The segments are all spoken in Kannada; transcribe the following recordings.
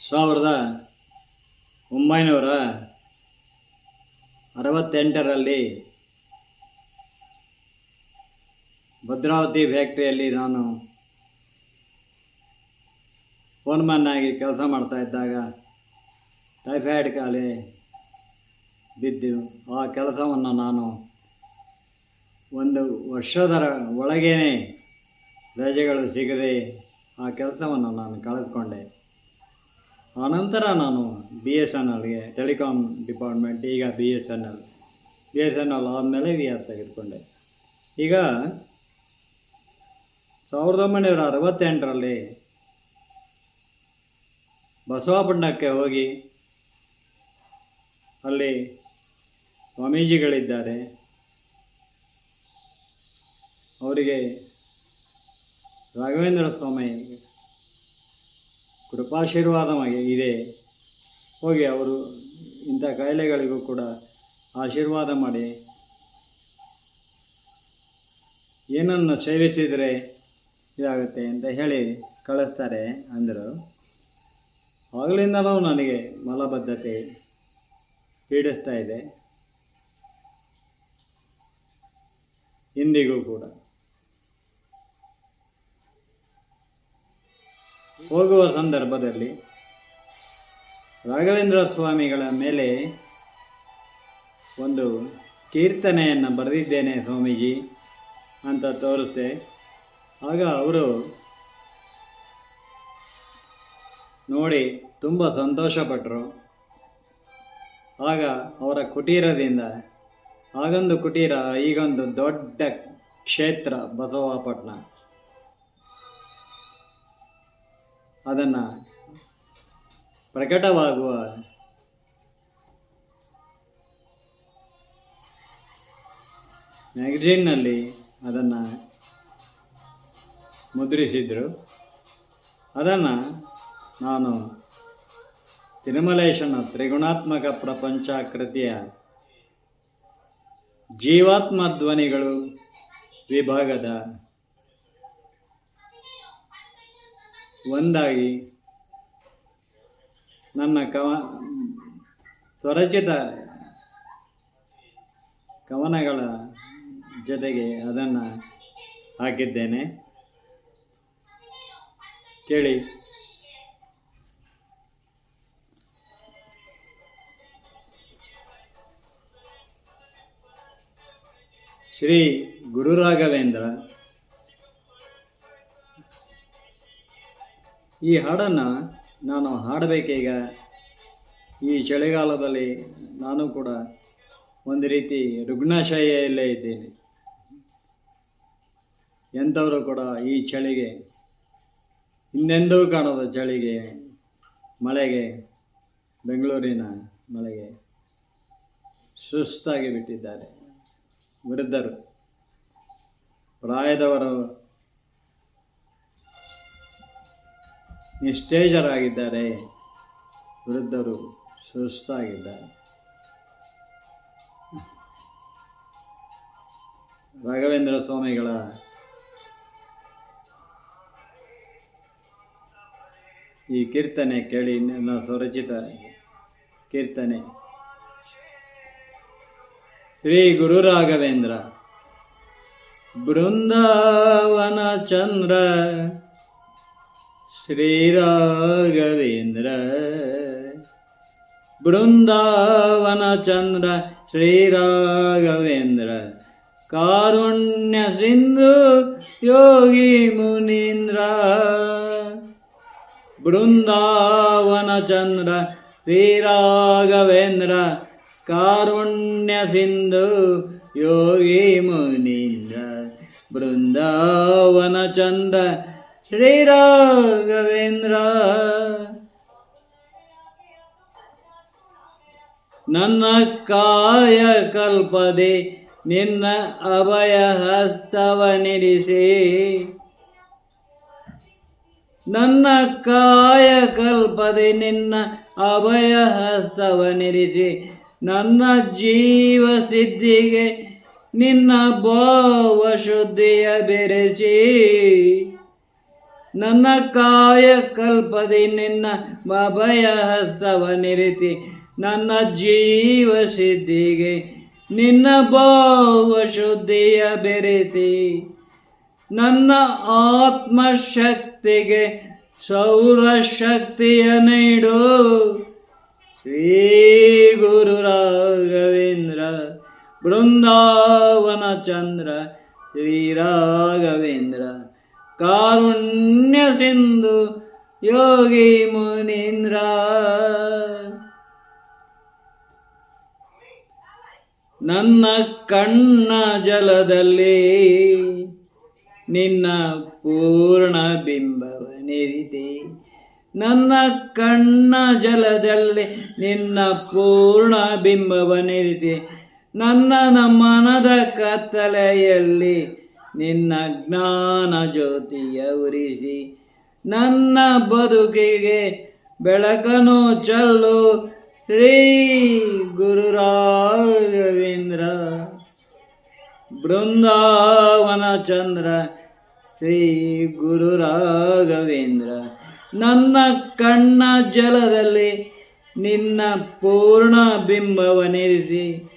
ಸಾವಿರದ ಒಂಬೈನೂರ ಅರವತ್ತೆಂಟರಲ್ಲಿ ಭದ್ರಾವತಿ ಫ್ಯಾಕ್ಟ್ರಿಯಲ್ಲಿ ನಾನು ಫೋನ್ಮನ್ ಆಗಿ ಕೆಲಸ ಮಾಡ್ತಾ ಇದ್ದಾಗ ಟೈಫಾಯ್ಡ್ ಕಾಲೆ ಬಿದ್ದು ಆ ಕೆಲಸವನ್ನು ನಾನು ಒಂದು ವರ್ಷದರ ಒಳಗೇನೆ ರಜೆಗಳು ಸಿಗದೆ ಆ ಕೆಲಸವನ್ನು ನಾನು ಕಳೆದುಕೊಂಡೆ. ಆನಂತರ ನಾನು ಬಿ ಎಸ್ ಎನ್ ಎಲ್ಗೆ ಟೆಲಿಕಾಮ್ ಡಿಪಾರ್ಟ್ಮೆಂಟ್, ಈಗ B S N L, B S N L ಆದಮೇಲೆ ವಿ ಆರ್ ತೆಗೆದುಕೊಂಡೆ. ಈಗ ಸಾವಿರದ ಒಂಬೈನೂರ ಅರವತ್ತೆಂಟರಲ್ಲಿ ಬಸವಾಪಟ್ಟಣಕ್ಕೆ ಹೋಗಿ ಅಲ್ಲಿ ಸ್ವಾಮೀಜಿಗಳಿದ್ದಾರೆ. ಅವರಿಗೆ ರಾಘವೇಂದ್ರ ಸ್ವಾಮಿ ಕೃಪಾಶೀರ್ವಾದ ಇದೆ. ಹೋಗಿ ಅವರು ಇಂಥ ಕಾಯಿಲೆಗಳಿಗೂ ಕೂಡ ಆಶೀರ್ವಾದ ಮಾಡಿ. ಏನನ್ನು ಸೇವಿಸಿದರೆ ಇದಾಗುತ್ತೆ ಅಂತ ಹೇಳಿ ಕಳಿಸ್ತಾರೆ ಅಂದರು. ಆಗಲಿಂದಲೂ ನನಗೆ ಮಲಬದ್ಧತೆ ಪೀಡಿಸ್ತಾ ಇದೆ. ಇಂದಿಗೂ ಕೂಡ. ಹೋಗುವ ಸಂದರ್ಭದಲ್ಲಿ ರಾಘವೇಂದ್ರ ಸ್ವಾಮಿಗಳ ಮೇಲೆ ಒಂದು ಕೀರ್ತನೆಯನ್ನು ಬರೆದಿದ್ದೇನೆ ಸ್ವಾಮೀಜಿ ಅಂತ ತೋರಿಸ್ದೆ. ಆಗ ಅವರು ನೋಡಿ ತುಂಬ ಸಂತೋಷಪಟ್ಟರು ಆಗ ಅವರ ಕುಟೀರದಿಂದ ಆಗೊಂದು ಕುಟೀರ, ಈಗೊಂದು ದೊಡ್ಡ ಕ್ಷೇತ್ರ ಬಸವಾಪಟ್ಟಣ ಅದನ್ನು ಪ್ರಕಟವಾಗುವ ಮ್ಯಾಗಝೀನ್ನಲ್ಲಿ ಅದನ್ನು ಮುದ್ರಿಸಿದರು. ಅದನ್ನು ನಾನು ತಿರುಮಲೇಶನ ತ್ರಿಗುಣಾತ್ಮಕ ಪ್ರಪಂಚಾಕೃತಿಯ ಜೀವಾತ್ಮ ಧ್ವನಿಗಳು ವಿಭಾಗದ ಒಂದಾಗಿ ನನ್ನ ಕವ ಸ್ವರಚಿತ ಕವನಗಳ ಜೊತೆಗೆ ಅದನ್ನು ಹಾಕಿದ್ದೇನೆ. ಕೇಳಿ. ಶ್ರೀ ಗುರುರಾಘವೇಂದ್ರ, ಈ ಹಾಡನ್ನು ನಾನು ಹಾಡಬೇಕೀಗ. ಈ ಚಳಿಗಾಲದಲ್ಲಿ ನಾನು ಕೂಡ ಒಂದು ರೀತಿ ರುಗ್ಣಾಶಯಲ್ಲೇ ಇದ್ದೇನೆ. ಎಂಥವರು ಕೂಡ ಈ ಚಳಿಗೆ ಹಿಂದೆಂದೂ ಕಾಣದ ಚಳಿಗೆ, ಮಳೆಗೆ, ಬೆಂಗಳೂರಿನ ಮಳೆಗೆ ಸುಸ್ತಾಗಿ ಬಿಟ್ಟಿದ್ದಾರೆ. ವೃದ್ಧರು ಪ್ರಾಯದವರು ನಿಷ್ಠೇಜರಾಗಿದ್ದಾರೆ. ವೃದ್ಧರು ಸುಸ್ತಾಗಿದ್ದಾರೆ. ರಾಘವೇಂದ್ರ ಸ್ವಾಮಿಗಳ ಈ ಕೀರ್ತನೆ ಕೇಳಿ ನನ್ನ ಸ್ವರಚಿತ ಕೀರ್ತನೆ. ಶ್ರೀ ಗುರು ರಾಘವೇಂದ್ರ ಬೃಂದಾವನ ಚಂದ್ರ. ಶ್ರೀರಾಘವೇಂದ್ರ ಬೃಂದಾವನ ಚಂದ್ರ. ಶ್ರೀರಾಘವೇಂದ್ರ ಕಾರುಣ್ಯ ಸಿಂಧು ಯೋಗಿ ಮುನೀಂದ್ರ. ಬೃಂದಾವನ ಚಂದ್ರ. ಶ್ರೀರಾಘವೇಂದ್ರ ಕಾರುಣ್ಯ ಸಿಂಧು ಯೋಗಿ ಮುನೀಂದ್ರ ಬೃಂದಾವನ ಚಂದ್ರ ಶ್ರೀರಾಘವೇಂದ್ರ ನನ್ನ ಕಾಯ ಕಲ್ಪದೆ ನಿನ್ನ ಅಭಯ ಹಸ್ತವನಿರಿಸಿ ನನ್ನ ಕಾಯ ಕಲ್ಪದೆ ನಿನ್ನ ಅಭಯ ಹಸ್ತವನಿರಿಸಿ ನನ್ನ ಜೀವ ಸಿದ್ಧಿಗೆ ನಿನ್ನ ಭಾವ ಶುದ್ಧಿಯ ಬೆರೆಸಿ. ನನ್ನ ಕಾಯ ಕಲ್ಪದಿ ನಿನ್ನ ಹಸ್ತವ ನಿರಿತಿ. ನನ್ನ ಜೀವ ಸಿದ್ಧಿಗೆ ನಿನ್ನ ಭಾವ ಶುದ್ಧಿಯ ಬೆರೆತಿ. ನನ್ನ ಆತ್ಮಶಕ್ತಿಗೆ ಸೌರಶಕ್ತಿಯ ನೀಡು. ಶ್ರೀ ಗುರು ರಾಘವೇಂದ್ರ, ಬೃಂದಾವನ ಚಂದ್ರ, ಶ್ರೀ ರಾಘವೇಂದ್ರ. ಕಾರುಣ್ಯ ಸಿಂಧು ಯೋಗಿ ಮುನೀಂದ್ರ. ನನ್ನ ಕಣ್ಣ ಜಲದಲ್ಲಿ ನಿನ್ನ ಪೂರ್ಣ ಬಿಂಬವ ನನ್ನ ಕಣ್ಣ ಜಲದಲ್ಲಿ ನಿನ್ನ ಪೂರ್ಣ ಬಿಂಬವ ನಿರಿತೆ ನನ್ನ ಮನದ ಕತ್ತಲೆಯಲ್ಲಿ ನಿನ್ನ ಜ್ಞಾನ ಜ್ಯೋತಿಯ ಉರಿಸಿ. ನನ್ನ ಬದುಕಿಗೆ ಬೆಳಕನು ಚಲ್ಲು. ಶ್ರೀ ಗುರು ರಾಘವೇಂದ್ರ ಬೃಂದಾವನ ಚಂದ್ರ ಶ್ರೀ ಗುರು ರಾಘವೇಂದ್ರ ನನ್ನ ಕಣ್ಣ ಜಲದಲ್ಲಿ ನಿನ್ನ ಪೂರ್ಣ ಬಿಂಬವನಿರಿಸಿ.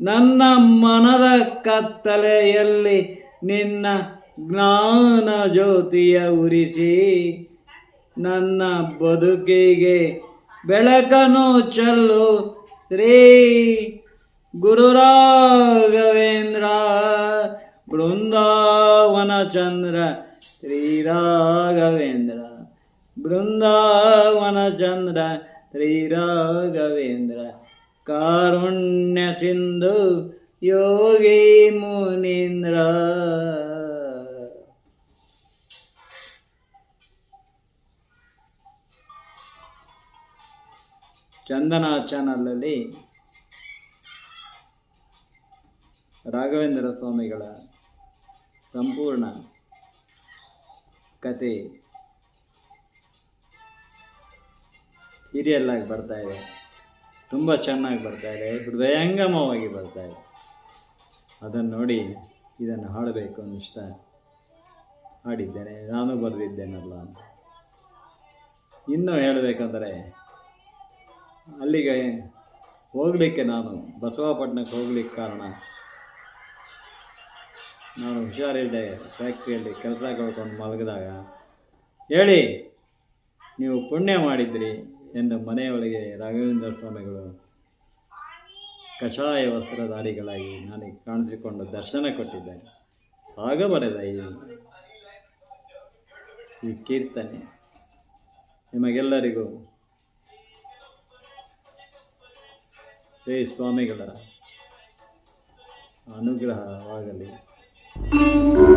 ನನ್ನ ಮನದ ಕತ್ತಲೆಯಲ್ಲಿ ನಿನ್ನ ಜ್ಞಾನ ಜ್ಯೋತಿಯ ಉರಿಸಿ. ನನ್ನ ಬದುಕಿಗೆ ಬೆಳಕನು ಚಲ್ಲು ಶ್ರೀ ಗುರುರಾಘವೇಂದ್ರ ಬೃಂದಾವನ ಚಂದ್ರ ಶ್ರೀ ರಾಘವೇಂದ್ರ ಬೃಂದಾವನ ಚಂದ್ರ ಶ್ರೀ ರಾಘವೇಂದ್ರ ಕಾರುಣ್ಯ ಸಿಂಧು, ಯೋಗಿ ಮುನೀಂದ್ರ. ಚಂದನ ಚಾನಲಲ್ಲಿ ರಾಘವೇಂದ್ರ ಸ್ವಾಮಿಗಳ ಸಂಪೂರ್ಣ ಕತೆ ಸೀರಿಯಲ್ ಆಗಿ ಬರ್ತಾ ಇದೆ. ತುಂಬ ಚೆನ್ನಾಗಿ ಬರ್ತಾ ಇದೆ. ಹೃದಯಂಗಮವಾಗಿ ಬರ್ತಾ ಇದೆ. ಅದನ್ನು ನೋಡಿ ಇದನ್ನು ಹಾಡಬೇಕು ಅನ್ನಿಸ್ತ. ಹಾಡಿದ್ದೇನೆ. ನಾನು ಬರೆದಿದ್ದೇನಲ್ಲ ಅಂತ. ಇನ್ನೂ ಹೇಳಬೇಕಂದ್ರೆ, ಅಲ್ಲಿಗೆ ಹೋಗಲಿಕ್ಕೆ ನಾನು ಬಸವಾಪಟ್ಟಣಕ್ಕೆ ಹೋಗ್ಲಿಕ್ಕೆ ಕಾರಣ ನಾನು ಹುಷಾರಿಲ್ಲದೆ ಫ್ಯಾಕ್ಟ್ರಿಯಲ್ಲಿ ಕೆಲಸ ಕಳ್ಕೊಂಡು ಮಲಗಿದಾಗ. ಹೇಳಿ, ನೀವು ಪುಣ್ಯ ಮಾಡಿದ್ರಿ ಎಂದು ಮನೆಯೊಳಗೆ ರಾಘವೇಂದ್ರ ಸ್ವಾಮಿಗಳು ಕಷಾಯ ವಸ್ತ್ರಧಾರಿಗಳಾಗಿ ನನಗೆ ಕಾಣಿಸಿಕೊಂಡು ದರ್ಶನ ಕೊಟ್ಟಿದ್ದಾರೆ. ಆಗ ಬರೆದ ಈ ಕೀರ್ತನೆ ನಿಮಗೆಲ್ಲರಿಗೂ. ಶ್ರೀ ಸ್ವಾಮಿಗಳ, ಅನುಗ್ರಹವಾಗಲಿ. Thank you.